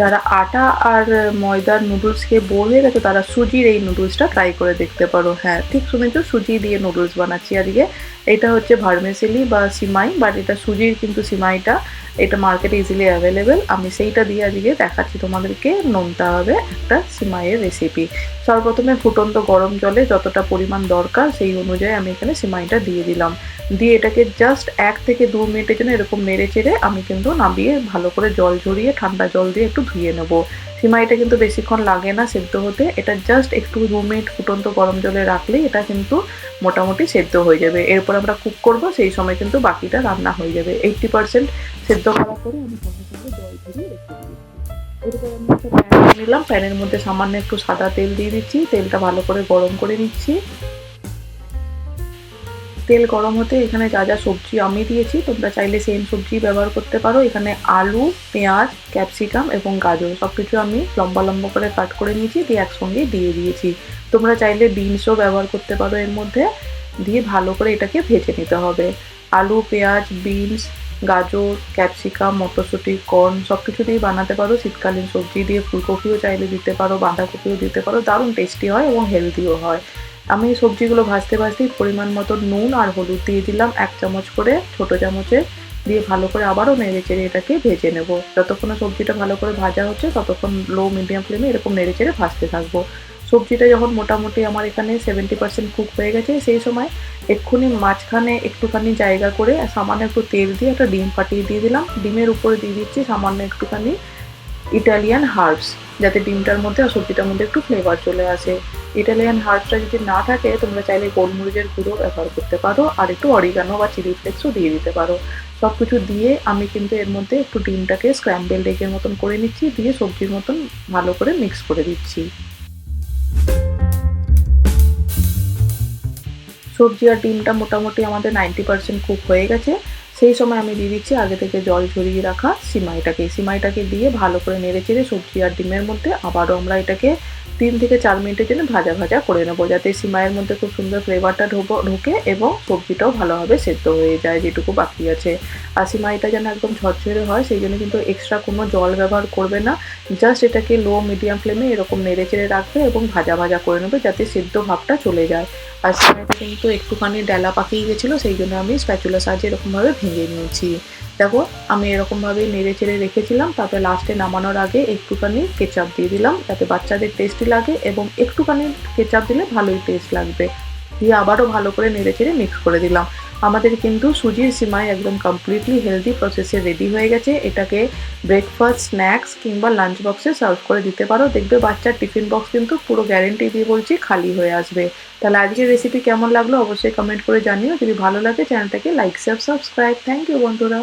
যারা আটা আর ময়দার নুডলস খেয়ে বোর হয়ে গেছে, তারা সুজির এই নুডলসটা ট্রাই করে দেখতে পারো। হ্যাঁ ঠিক শুনেছো সুজি দিয়ে নুডলস বানাচ্ছি আজকে। এটা হচ্ছে ভার্মেসেলি বা সিমাই বাট এটা সুজির কিন্তু সিমাইটা এটা মার্কেটে ইজিলি অ্যাভেলেবেল আমি সেইটা দিয়ে আজকে দেখাচ্ছি তোমাদেরকে। নোনতা হবে একটা সিমাইয়ের রেসিপি সর্বপ্রথমে ফুটন্ত গরম জলে যতটা পরিমাণ দরকার, সেই অনুযায়ী আমি এখানে সিমাইটা দিয়ে দিলাম। দিয়ে এটাকে জাস্ট এক থেকে দু মিনিটের জন্য এরকম নেড়ে চেড়ে আমি কিন্তু নামিয়ে ভালো করে জল ঝরিয়ে ঠান্ডা জল দিয়ে একটু ধুয়ে নেব। সিমাইটা কিন্তু বেশিক্ষণ লাগে না সেদ্ধ হতে। এটা জাস্ট একটু দু মিনিট ফুটন্ত গরম জলে রাখলেই এটা কিন্তু মোটামুটি সেদ্ধ হয়ে যাবে। এরপর আমরা কুক করব, সেই সময় কিন্তু বাকিটা রান্না হয়ে যাবে। এইটটি পার্সেন্ট সেদ্ধ করার পরে আমি সঙ্গে জল প্যান নিলাম। প্যানের মধ্যে সামান্য একটু সাদা তেল দিয়ে দিচ্ছি। তেলটা ভালো করে গরম করে নিচ্ছি। তেল গরম হতে এখানে যা যা সবজি আমি দিয়েছি, তোমরা চাইলে সেম সবজি ব্যবহার করতে পারো। এখানে আলু, পেঁয়াজ ক্যাপসিকাম এবং গাজর সব কিছু আমি লম্বা লম্বা করে কাট করে নিয়েছি, দিয়ে একসঙ্গে দিয়ে দিয়েছি। তোমরা চাইলে বিনসও ব্যবহার করতে পারো এর মধ্যে, দিয়ে ভালো করে এটাকে ভেজে নিতে হবে। আলু, পেঁয়াজ, বিনস, গাজর ক্যাপসিকাম মটরশুঁটি কর্ন সব কিছু দিয়ে বানাতে পারো। শীতকালীন সবজি দিয়ে ফুলকপিও চাইলে দিতে পারো, বাঁধাকপিও দিতে পারো। দারুণ টেস্টি হয় এবং হেলদিও হয়। আমি সবজিগুলো ভাজতে ভাজতেই পরিমাণ মতো নুন আর হলুদ দিয়ে দিলাম এক চামচ করে ছোট চামচে দিয়ে ভালো করে আবারও নেড়ে চেড়ে এটাকে ভেজে নেব। যতক্ষণ সবজিটা ভালো করে ভাজা হচ্ছে, ততক্ষণ লো মিডিয়াম ফ্লেমে এরকম নেড়ে চেড়ে ভাজতে থাকব। সবজিটা যখন মোটামুটি আমার এখানে সেভেন্টি পার্সেন্ট কুক হয়ে গেছে, সেই সময় এক্ষুনি মাঝখানে একটুখানি জায়গা করে সামান্য একটু তেল দিয়ে একটা ডিম ফাটিয়ে দিয়ে দিলাম। ডিমের উপরে দিয়ে দিচ্ছি সামান্য একটুখানি ইটালিয়ান হার্বস যাতে ডিমটার মধ্যে আর সবজিটার মধ্যে একটু ফ্লেভার চলে আসে। ইটালিয়ান হার্বসটা যদি না থাকে, তোমরা চাইলে গোলমরিচের গুঁড়ো ব্যবহার করতে পারো, আর একটু অরিগানো বা চিলি ফ্লেক্সও দিয়ে দিতে পারো। সব কিছু দিয়ে আমি কিন্তু এর মধ্যে একটু ডিমটাকে স্ক্র্যাম্বেল এগের মতন করে নিচ্ছি, দিয়ে সবজির মতন ভালো করে মিক্স করে দিচ্ছি। সবজি আর ডিমটা মোটামুটি আমাদের নাইনটি পার্সেন্ট কুক হয়ে গেছে। সেই সময় আমি দিয়ে দিচ্ছি আগে থেকে জল ঝরিয়ে রাখা সিমাইটাকে। সিমাইটাকে দিয়ে ভালো করে নেড়ে চেড়ে সবজি আর ডিমের মধ্যে আবারও আমরা এটাকে তিন থেকে চার মিনিটের জন্য ভাজা ভাজা করে নেব, যাতে সিমাইয়ের মধ্যে খুব সুন্দর ফ্লেভারটা ঢোকে এবং সবজিটাও ভালোভাবে সেদ্ধ হয়ে যায়, যেটুকু বাকি আছে। আর সিমাইটা যেন একদম ঝরঝরে হয়, সেই জন্য কিন্তু এক্সট্রা কোনো জল ব্যবহার করবে না। জাস্ট এটাকে লো মিডিয়াম ফ্লেমে এরকম নেড়ে চেড়ে রাখবে এবং ভাজা ভাজা করে নেবে, যাতে সেদ্ধ ভাবটা চলে যায়। আর সিমাইটা কিন্তু একটুখানি ডেলা পাকিয়ে গেছিল, সেই জন্য আমি স্প্যাচুলা সাহায্যে এরকমভাবে ভেঙে নিয়েছি। দেখো, আমি এরকমভাবে নেড়ে চেড়ে রেখেছিলাম, তারপরে লাস্টে নামানোর আগে একটুখানি কেচাপ দিয়ে দিলাম, যাতে বাচ্চাদের টেস্টি লাগে এবং একটুখানি কেচাপ দিলে ভালোই টেস্ট লাগবে। দিয়ে আবারও ভালো করে নেড়ে চেড়ে মিক্স করে দিলাম। আমাদের কিন্তু সুজির সিমাই একদম কমপ্লিটলি হেলদি প্রসেসে রেডি হয়ে গেছে। এটাকে ব্রেকফাস্ট স্ন্যাক্স কিংবা লাঞ্চ বক্সে সার্ভ করে দিতে পারো। দেখবে বাচ্চার টিফিন বক্স কিন্তু পুরো গ্যারেন্টি দিয়ে বলছি খালি হয়ে আসবে। তাহলে আজকের রেসিপি কেমন লাগল অবশ্যই কমেন্ট করে জানিও। যদি ভালো লাগে চ্যানেলটাকে লাইক সাবস্ক্রাইব থ্যাংক ইউ বন্ধুরা।